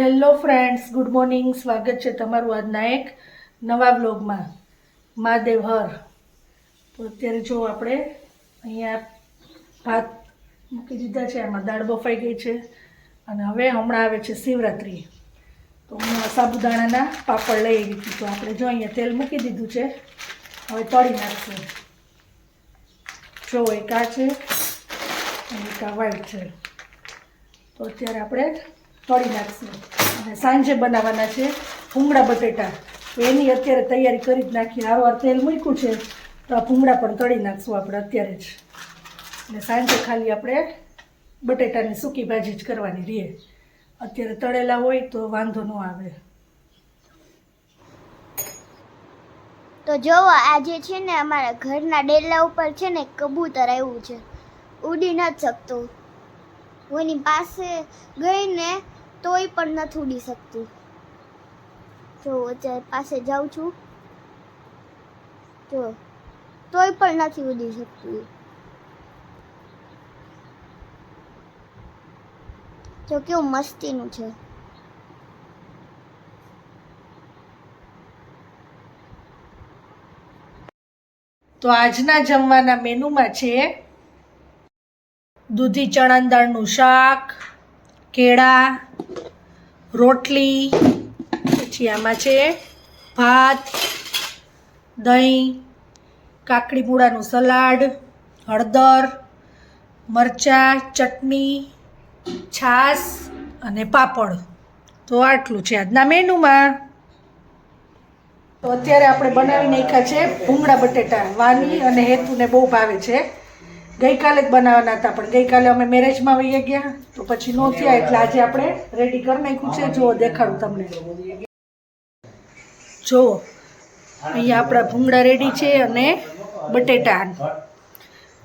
Hello friends good morning સ્વાગત છે તમારું આજના એક નવા બ્લોગમાં મહાદેવ હર. તો અત્યારે જો આપણે અહીંયા ભાત મૂકી દીધા છે. આમાં દાળ બફાઈ ગઈ છે. અને હવે હમણાં આવે છે શિવરાત્રિ. તો હું સાબુદાણાના પાપડ લઈ આવી હતી. તો આપણે જો અહીંયા તેલ મૂકી દીધું છે. હવે તળી નાખશું. જો એક આ છે, એક આ વ્હાઈટ છે. તો અત્યારે આપણે તળી નાખશું. અને સાંજે બનાવવાના છે ભૂંગળા બટેટા. તો એની અત્યારે તૈયારી કરી જ નાખી હારવાર તેલ મૂક્યું છે, તો આ ભૂંગળા પણ તળી નાખશું આપણે અત્યારે જ. અને સાંજે ખાલી આપણે બટેટાની સૂકી ભાજી જ કરવાની રહીએ અત્યારે તળેલા હોય તો વાંધો ન આવે. તો જોવો આજે છે ને અમારા ઘરના ડેલા ઉપર છે ને કબૂતર આવ્યું છે. ઉડી ન શકતું. એની પાસે ગઈ ને તોય પણ નથી ઉડી શકતી. જો અત્યારે પાસે જાઉં છું, જો તોય પણ નથી ઉડી શકતું. જો કેવું મસ્તીનું છે. તો આજના જમવાના મેનુમાં છે દૂધી ચણા દાળનું શાક કેળા, રોટલી, પછી આમાં છે ભાત, દહીં, કાકડી મૂળાનું સલાડ, હળદર, મરચાં, ચટણી, છાશ અને પાપડ. તો આટલું છે આજના મેનુમાં. તો અત્યારે આપણે બનાવી નાખ્યા છે ભૂંગળા બટેટા વાની અને હેતુને બહુ ભાવે છે. ગઈકાલે જ બનાવવાના હતા, પણ ગઈકાલે અમે મેરેજમાં વહી ગયા, તો પછી નો થયા એટલે આજે આપણે રેડી કરી નાખ્યું છે. જુઓ, દેખાડું તમને. જુઓ, અહીંયા આપણા ભૂંગળા રેડી છે અને બટેટા.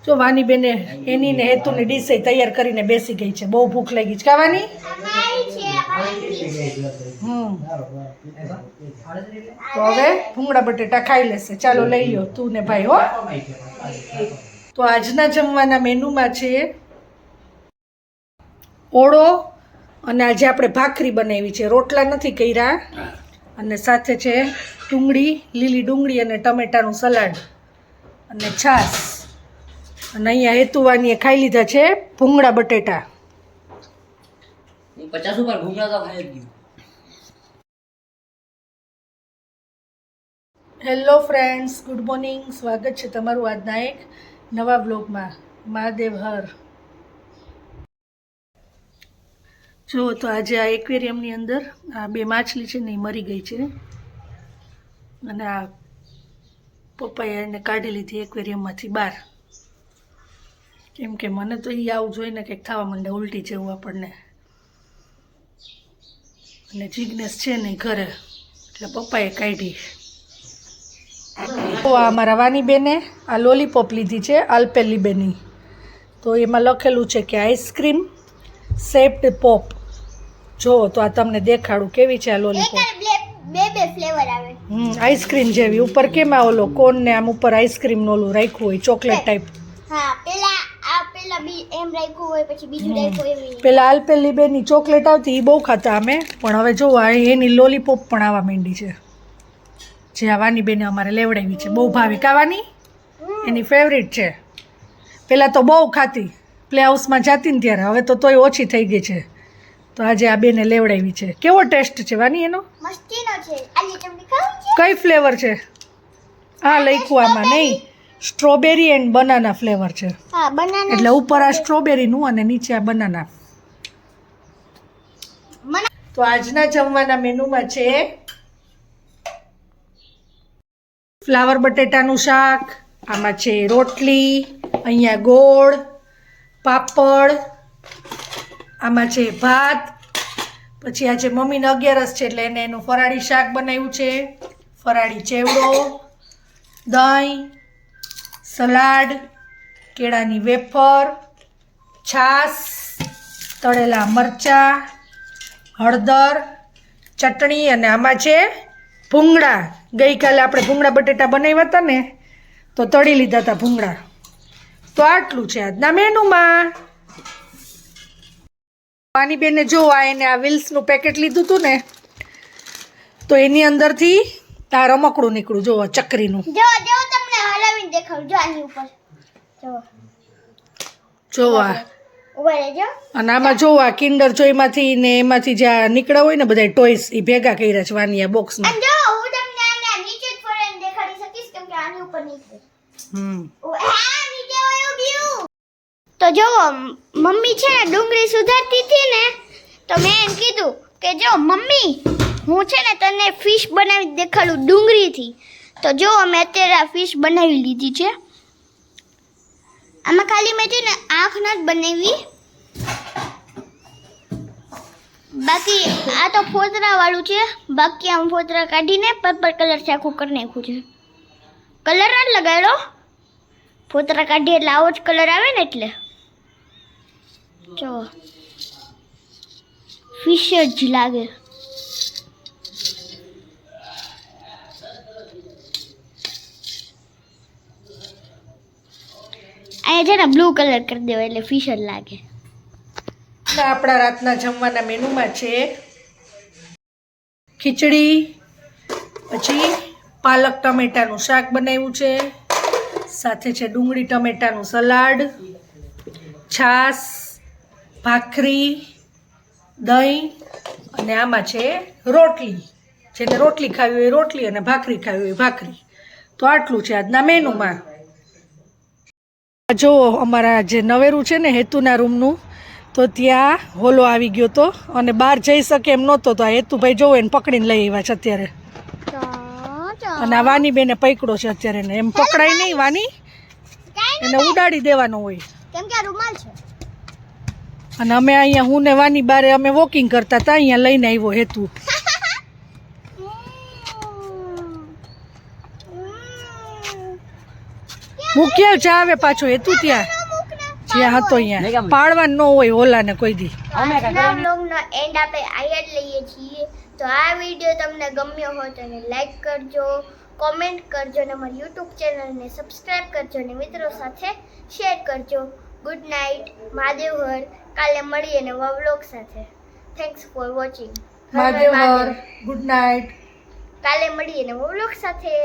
જો વાની બેને એની ને હેતુની ડીશ તૈયાર કરીને બેસી ગઈ છે. બહુ ભૂખ લાગી છે. કાવાની હમ. તો હવે ભૂંગળા બટેટા ખાઈ લેશે. ચાલો, લઈ લો તું ને ભાઈ, હો. તો આજના જમવાના મેનુમાં છે ઓળો અને આજે આપણે ભાખરી બનાવી છે. રોટલા નથી કર્યા. અને સાથે છે ડુંગળી લીલી ડુંગળી અને ટમેટાનું સલાડ અને છાશ. અને અહીંયા હેતુવાનીએ ખાઈ લીધા છે ભૂંગળા બટેટા. પચાસ ઉપર ઘૂમરા તો ખાઈ જ હેલો ફ્રેન્ડ્સ ગુડ મોર્નિંગ સ્વાગત છે તમારું આજના એક નવા બ્લોગમાં મહાદેવ હર. જો, તો આજે આ એક્વેરિયમની અંદર આ બે માછલી છે ને એ મરી ગઈ છે. અને આ પપ્પાએ એને કાઢી લીધી એક્વેરિયમમાંથી બહાર. કેમ કે મને તો એ આવું જોઈને કંઈક થવા માંડે, ઉલટી જેવું આપણને. અને જિજ્ઞેસ છે નહીં ઘરે, એટલે પપ્પાએ કાઢી. તો આ મારા વાની બેને આ લોલીપોપ લીધી છે અલ્પેલી બેની તો એમાં લખેલું છે કે આઈસ્ક્રીમ સેપ્ડ પોપ. જો તો આ તમને દેખાડું કેવી છે આ લોલીપોપ. બે બે ફ્લેવર આવે. હમ આઈસ્ક્રીમ જેવી. ઉપર કેમ આ ઓલો કોન ને આમ ઉપર આઈસ્ક્રીમનું ઓલું રાખ્યું હોય ચોકલેટ ટાઈપ હા પેલા આ પેલા બી એમ રાખ્યું હોય પછી બીજું હમ. રાખ્યું એવી પેલા આલ્પેલી બેની ચોકલેટ આવતી એ બહુ ખાતા અમે. પણ હવે જો આ એની લોલીપોપ પણ આવવા માંડી છે. જે આ વાની બેને અમારે લેવડાવી છે. બહુ ભાવે. કાવાની એની ફેવરિટ છે. પહેલાં તો બહુ ખાતી. પ્લે હાઉસમાં જતી ને ત્યારે. હવે તો તોય ઓછી થઈ ગઈ છે. તો આજે આ બેને લેવડાવી છે. કેવો ટેસ્ટ છે વાની એનો? કઈ ફ્લેવર છે? આ લખ્યું આમાં નહીં. સ્ટ્રોબેરી એન્ડ બનાના ફ્લેવર છે. એટલે ઉપર આ સ્ટ્રોબેરીનું અને નીચે આ બનાના તો આજના જમવાના મેનુમાં છે ફ્લાવર બટેટાનું શાક, આમાં છે રોટલી, અહીંયા ગોળ, પાપડ, આમાં છે ભાત, પછી આજે મમ્મીને અગિયારસ છે એટલે એને એનું ફરાળી શાક બનાવ્યું છે. ફરાળી ચેવડો, દહીં, સલાડ, કેળાની વેફર, છાશ, તળેલા મરચાં, હળદર, ચટણી અને આમાં છે ભૂંગળા. ગઈકાલે આપણે ભૂંગળા બટેટા બનાવ્યા હતા ને તો તળી લીધા હતા ભૂંગળા. તો આટલું છે આજના મેનુમાં. વાની બેને જો આ એને આ વિલ્સનું પેકેટ લીધું હતું ને તો એની અંદરથી આ રમકડું નીકળ્યું. જોવો ચકરીનું. જો જો તમને હલાવીને દેખાડું. જો આની ઉપર. જો જોવા અને આમાં જોવા કિન્ડર જોયમાંથી ને એમાંથી જે નીકળ્યા હોય ને બધા ટોયસ એ ભેગા કર્યા છે વાનિયા બોક્સમાં અને જો હું તમને આને આ નીચે જ ફરીને દેખાડી શકીશ કેમ કે આની ઉપર નીકળે હમ ઓ, આ નીચે વયું ગયું તો જો, મમ્મી છે ને ડુંગળી સુધારતી હતી ને, તો મેં એમ કીધું કે જો, મમ્મી, હું છે ને તને ફિશ બનાવી દેખાડું ડુંગળીથી. તો જો, અમે અત્યારે આ ફિશ બનાવી લીધી છે. આમાં ખાલી મેં છે ને આંખ ન જ બનાવી. બાકી આ તો ફોતરા વાળું છે. બાકી આમ ફોતરા કાઢીને પર્પલ કલર છે આખું કરી નાખ્યું છે. કલર જ લગાડ્યો. ફોતરા કાઢીએ એટલે આવો જ કલર આવે ને એટલે. જો ફિશ જ લાગે. અહીંયા છે ને બ્લુ કલર કરી દેવો એટલે ફિશ જ લાગે. આપણા રાતના જમવાના મેનુમાં છે ખીચડી, પછી પાલક, ટમેટાનું શાક બનાવ્યું છે. સાથે છે ડુંગળી ટમેટાનું સલાડ છાશ ભાખરી, દહીં અને આમાં છે રોટલી. જેને રોટલી ખાવી હોય રોટલી અને ભાખરી ખાવી હોય ભાખરી. તો આટલું છે આજના મેનુમાં. જો અમારા જે નવેરું છે ને હેતુના રૂમનું, તો ત્યાં હોલો આવી ગયો હતો અને બહાર જઈ શકે એમ નહોતો, તો આ હેતુભાઈ જોવો એને પકડીને લઈ આવ્યા છે અત્યારે. અને આ વાની બેને પકડો છે અત્યારે એને. એમ પકડાય નહીં વાની. એને ઉડાડી દેવાનો હોય. કેમ કે રૂમાલ છે. અને અમે અહીંયા હું ને વાની બારે અમે વોકિંગ કરતા હતા અહીંયા લઈને આવ્યો હેતુ. મૂક્યો જ આવે પાછો હેતુ ત્યાં. જ્યાં હતો અહીંયા. પાડવાનું ન હોય ઓલાને કોઈ દી. એન્ડ આપણે આયા લઈએ છીએ. તો આ વીડિયો તમને ગમ્યો હોય તો એને લાઈક કરજો કોમેન્ટ કરજો અને અમારી યુટ્યુબ ચેનલને સબસ્ક્રાઈબ કરજો અને મિત્રો સાથે શેર કરજો. ગુડ નાઇટ મહાદેવ હર કાલે મળીએ નવા વ્લોગ સાથે. Thanks for watching Mahadev Har good night કાલે મળીએ નવા વ્લોગ સાથે.